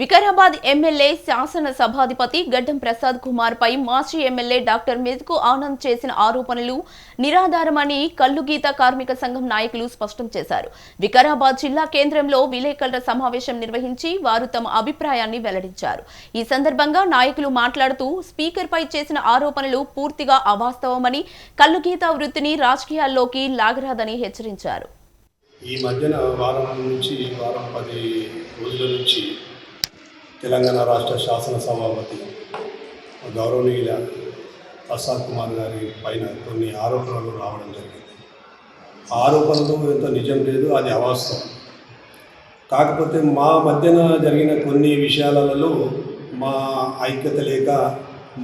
Vikarabad MLA శాసన సభాధిపతి గడ్డం ప్రసాద్ కుమార్ పై మాజీ ఎమ్మెల్యే డాక్టర్ మెదుకు ఆనంద్ చేసిన ఆరోపణలు నిరాధారమని కల్లుగీత కార్మిక సంఘం నాయకులు స్పష్టం చేశారు. వికారాబాద్ జిల్లా కేంద్రంలో విలేకరుల సమావేశం నిర్వహించి వారు తమ అభిప్రాయాన్ని వెల్లడించారు. ఈ సందర్భంగా నాయకులు మాట్లాడుతూ స్పీకర్ పై చేసిన ఆరోపణలు పూర్తిగా అవాస్తవమని కల్లుగీత వృత్తిని రాజకీయాల్లోకి లాగరాదని హెచ్చరించారు. ఈ మధ్యన వారం నుంచి వారం పది రోజుల నుంచి తెలంగాణ రాష్ట్ర శాసనసభాపతి గౌరవనీయుల ప్రసాద్ కుమార్ గారి పైన కొన్ని ఆరోపణలు రావడం జరిగింది. ఆరోపణలు ఎంత నిజం లేదు అది అవాస్తవం. కాకపోతే మా మధ్యన జరిగిన కొన్ని విషయాలలో మా ఐక్యత లేక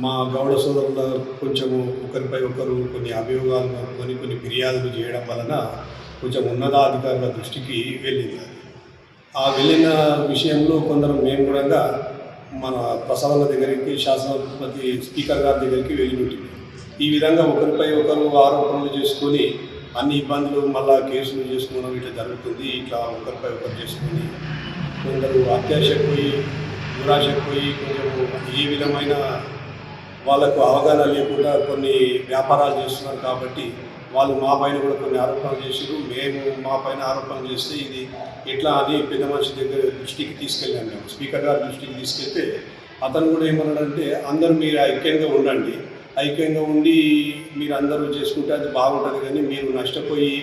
మా గౌడ సోదరుల కొంచెము ఒకరిపై ఒకరు కొన్ని అభియోగాలు కొన్ని కొన్ని ఫిర్యాదులు చేయడం వలన కొంచెం ఉన్నతాధికారుల దృష్టికి వెళ్ళింది. ఆ వెళ్ళిన విషయంలో కొందరు మేము కూడా మన ప్రసవన దగ్గరికి శాసనపతి స్పీకర్ గారి దగ్గరికి వెళ్ళి ఉంటుంది ఈ విధంగా ఒకరిపై ఒకరు ఆరోపణలు చేసుకొని అన్ని ఇబ్బందులు మళ్ళా కేసులు చేసుకోవడం ఇట్లా జరుగుతుంది ఇట్లా ఒకరిపై ఒకరు చేసుకొని కొందరు అత్యాశకు పోయి దురాశకు పోయి కొంచెం ఏ విధమైన వాళ్ళకు అవగాహన లేకుండా కొన్ని వ్యాపారాలు చేస్తున్నారు కాబట్టి వాళ్ళు మా పైన కూడా కొన్ని ఆరోపణలు చేసారు మేము మా పైన ఆరోపణలు చేస్తే ఇది ఎట్లా అని పెద్ద మనిషి దగ్గర దృష్టికి తీసుకెళ్ళాము మేము. స్పీకర్ గారి దృష్టికి తీసుకెళ్తే అతను కూడా ఏమన్నాడంటే అందరూ మీరు ఐక్యంగా ఉండండి. ఐక్యంగా ఉండి మీరు అందరూ చేసుకుంటే అది బాగుంటుంది కానీ మీరు నష్టపోయి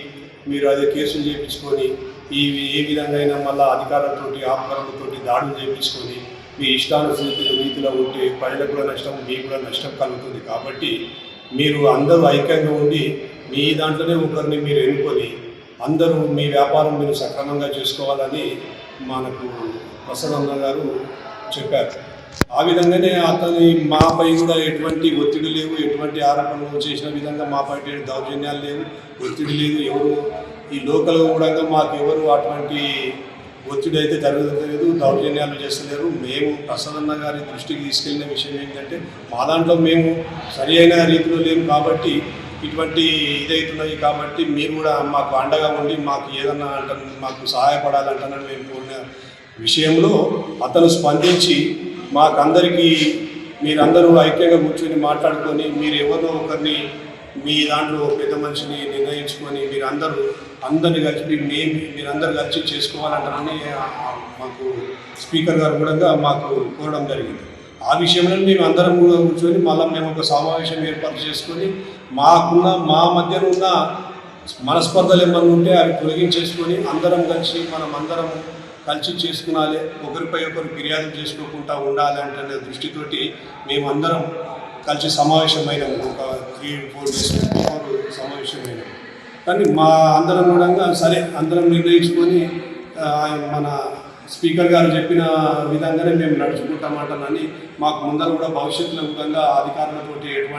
మీరు అదే కేసులు చేయించుకొని ఈ ఏ విధంగా అయినా మళ్ళీ అధికారులతోటి ఆపకరణలతోటి దాడులు చేయించుకొని మీ ఇష్టానుసృతి రీతిలో ఉంటే ప్రజలకు కూడా నష్టం మీకు కూడా నష్టం కలుగుతుంది. కాబట్టి మీరు అందరూ ఐక్యంగా ఉండి మీ దాంట్లోనే ఒకరిని మీరు ఎన్నుకొని అందరూ మీ వ్యాపారం మీరు సక్రమంగా చేసుకోవాలని మనకు ప్రసన్న గారు చెప్పారు. ఆ విధంగానే అతని మాపై కూడా ఎటువంటి ఒత్తిడి లేవు. ఎటువంటి ఆరోపణలు చేసిన విధంగా మాపై దౌర్జన్యాలు లేవు. ఒత్తిడి లేదు. ఎవరు ఈ లోకల్ కూడా మాకు ఎవరు అటువంటి ఒత్తిడి అయితే జరగలేదు దౌర్జన్యాలు చేస్తలేరు. మేము ప్రసన్న గారి దృష్టికి తీసుకెళ్ళిన విషయం ఏంటంటే మా దాంట్లో మేము సరి అయిన రీతిలో లేము కాబట్టి ఇటువంటి ఇదవుతున్నాయి కాబట్టి మీరు కూడా మాకు అండగా ఉండి మాకు ఏదన్నా అంట మాకు సహాయపడాలంటున్నాను మేము కోరిన విషయంలో అతను స్పందించి మాకందరికీ మీరందరూ ఐక్యంగా కూర్చొని మాట్లాడుకొని మీరు ఎవరినో ఒకరిని మీ దాంట్లో పెద్ద మనిషిని నిర్ణయించుకొని మీరందరూ అందరిని కలిసి మేము మీరందరూ కలిసి చేసుకోవాలంటారని మాకు స్పీకర్ గారు కూడా మాకు కోరడం జరిగింది. ఆ విషయంలో మేము అందరం కూడా కూర్చొని మళ్ళీ మేము ఒక సమావేశం ఏర్పాటు చేసుకొని మాకున్న మా మధ్యన ఉన్న మనస్పర్ధలు ఏమన్నా ఉంటే అవి తొలగించేసుకొని అందరం కలిసి మనం అందరం కలిసి చేసుకునాలి. ఒకరిపై ఒకరు ఫిర్యాదు చేసుకోకుండా ఉండాలి అంటే దృష్టితోటి మేమందరం కలిసి సమావేశమైనాము ఒక త్రీ ఫోర్ డేస్ బిఫోర్ సమావేశమైనాము కానీ మా అందరం కూడా సరే అందరం నిర్ణయించుకొని మన స్పీకర్ గారు చెప్పిన విధంగానే మేము నడుచుకుంటామంటానని మాకు ముందర కూడా భవిష్యత్తులో కూడా అధికారులతోటి ఎటువంటి